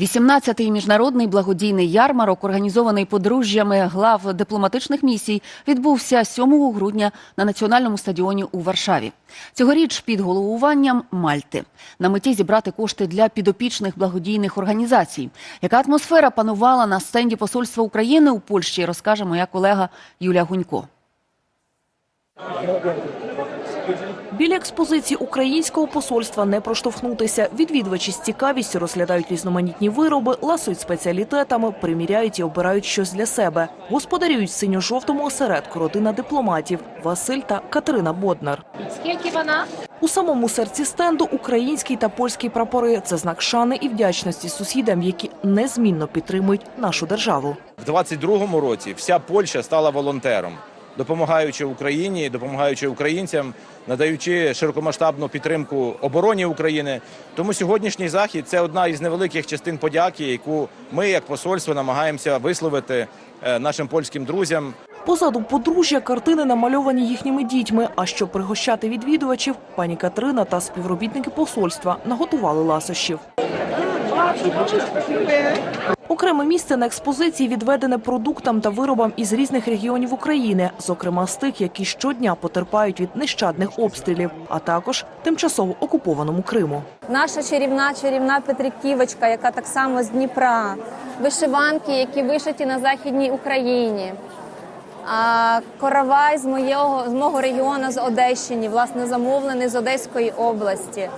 18-й міжнародний благодійний ярмарок, організований подружжями глав дипломатичних місій, відбувся 7 грудня на національному стадіоні у Варшаві. Цьогоріч під головуванням Мальти на меті зібрати кошти для підопічних благодійних організацій. Яка атмосфера панувала на стенді посольства України у Польщі, розкаже моя колега Юлія Гунько. Біля експозиції українського посольства не проштовхнутися. Відвідувачі з цікавістю розглядають різноманітні вироби, ласують спеціалітетами, приміряють і обирають щось для себе. Господарюють синьо-жовтому осередку родина дипломатів Василь та Катерина Боднар. Скільки вона? У самому серці стенду український та польський прапори. Це знак шани і вдячності сусідам, які незмінно підтримують нашу державу. В 22-му році вся Польща стала волонтером, допомагаючи Україні, допомагаючи українцям, надаючи широкомасштабну підтримку обороні України. Тому сьогоднішній захід це одна із невеликих частин подяки, яку ми, як посольство, намагаємося висловити е, нашим польським друзям. Позаду подружжя картини намальовані їхніми дітьми. А щоб пригощати відвідувачів, пані Катерина та співробітники посольства наготували ласощів. Окреме місце на експозиції відведене продуктам та виробам із різних регіонів України, зокрема з тих, які щодня потерпають від нещадних обстрілів, а також тимчасово окупованому Криму. Наша чарівна чарівна Петриківочка, яка так само з Дніпра, вишиванки, які вишиті на західній Україні. А коровай з моєго з мого регіону з Одещини, власне, замовлений з Одеської області.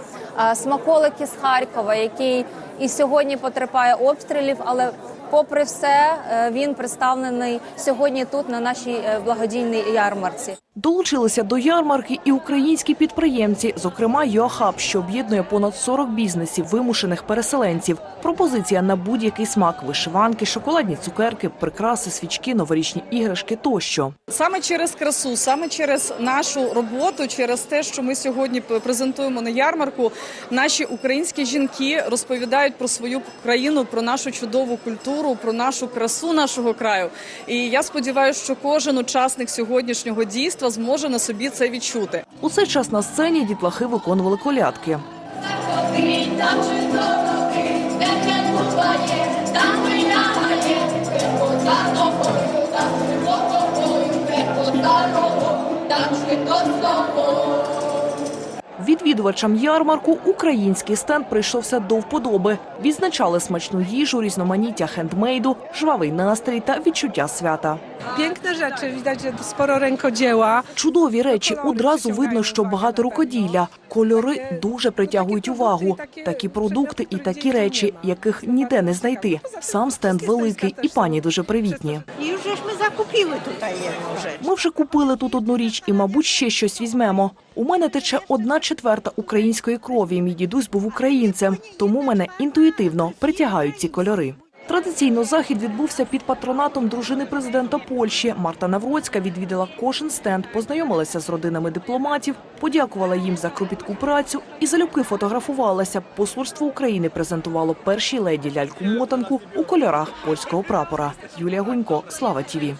Смаколики з Харкова, який і сьогодні потерпає обстрілів, але попри все е, він представлений сьогодні тут на нашій е, благодійній ярмарці. Долучилися до ярмарки і українські підприємці, зокрема ЮАХАБ, що об'єднує понад 40 бізнесів вимушених переселенців. Пропозиція на будь-який смак: вишиванки, шоколадні цукерки, прикраси, свічки, новорічні іграшки тощо. Саме через красу, саме через нашу роботу, через те, що ми сьогодні презентуємо на ярмарку, наші українські жінки розповідають про свою країну, про нашу чудову культуру, про нашу красу нашого краю. І я сподіваюся, що кожен учасник сьогоднішнього дійства зможе на собі це відчути. У цей час на сцені дітлахи виконували колядки. Там Відвідувачам ярмарку український стенд прийшовся до вподоби. Відзначали смачну їжу, різноманіття хендмейду, жвавий настрій та відчуття свята. Piękne rzeczy, widać, że sporo rękodzieła. Чудові речі одразу видно, що багато рукоділля. Кольори дуже притягують увагу. Такі продукти і такі речі, яких ніде не знайти. Сам стенд великий, і пані дуже привітні. I тут zakupili tutaj. Ми вже купили тут одну річ і, мабуть, ще щось візьмемо. У мене тече одна четверта української крові. Мій дідусь був українцем, тому мене інтуїтивно притягають ці кольори. Традиційно захід відбувся під патронатом дружини президента Польщі. Марта Навроцька відвідала кожен стенд, познайомилася з родинами дипломатів, подякувала їм за кропітку працю і залюбки фотографувалася. Посольство України презентувало першій леді ляльку мотанку у кольорах польського прапора. Юлія Гунько, Слава Тіві.